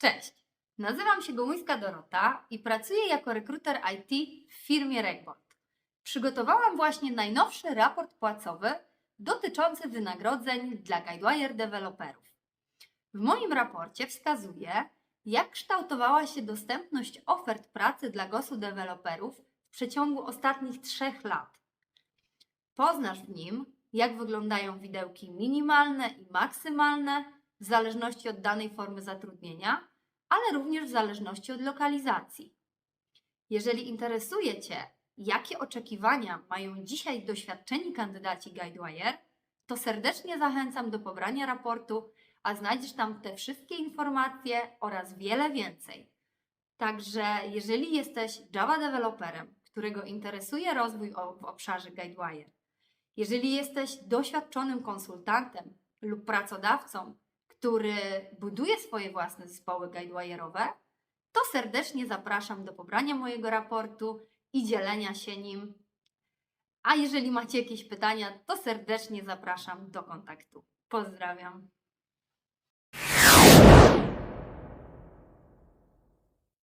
Cześć, nazywam się Gomuńska Dorota i pracuję jako rekruter IT w firmie Rekord. Przygotowałam właśnie najnowszy raport płacowy dotyczący wynagrodzeń dla Guidewire deweloperów. W moim raporcie wskazuję, jak kształtowała się dostępność ofert pracy dla GOS-u deweloperów w przeciągu ostatnich trzech lat. Poznasz w nim, jak wyglądają widełki minimalne i maksymalne w zależności od danej formy zatrudnienia, ale również w zależności od lokalizacji. Jeżeli interesuje Cię, jakie oczekiwania mają dzisiaj doświadczeni kandydaci Guidewire, to serdecznie zachęcam do pobrania raportu, a znajdziesz tam te wszystkie informacje oraz wiele więcej. Także jeżeli jesteś Java deweloperem, którego interesuje rozwój w obszarze Guidewire, jeżeli jesteś doświadczonym konsultantem lub pracodawcą, który buduje swoje własne zespoły guidewire'owe, to serdecznie zapraszam do pobrania mojego raportu i dzielenia się nim. A jeżeli macie jakieś pytania, to serdecznie zapraszam do kontaktu. Pozdrawiam.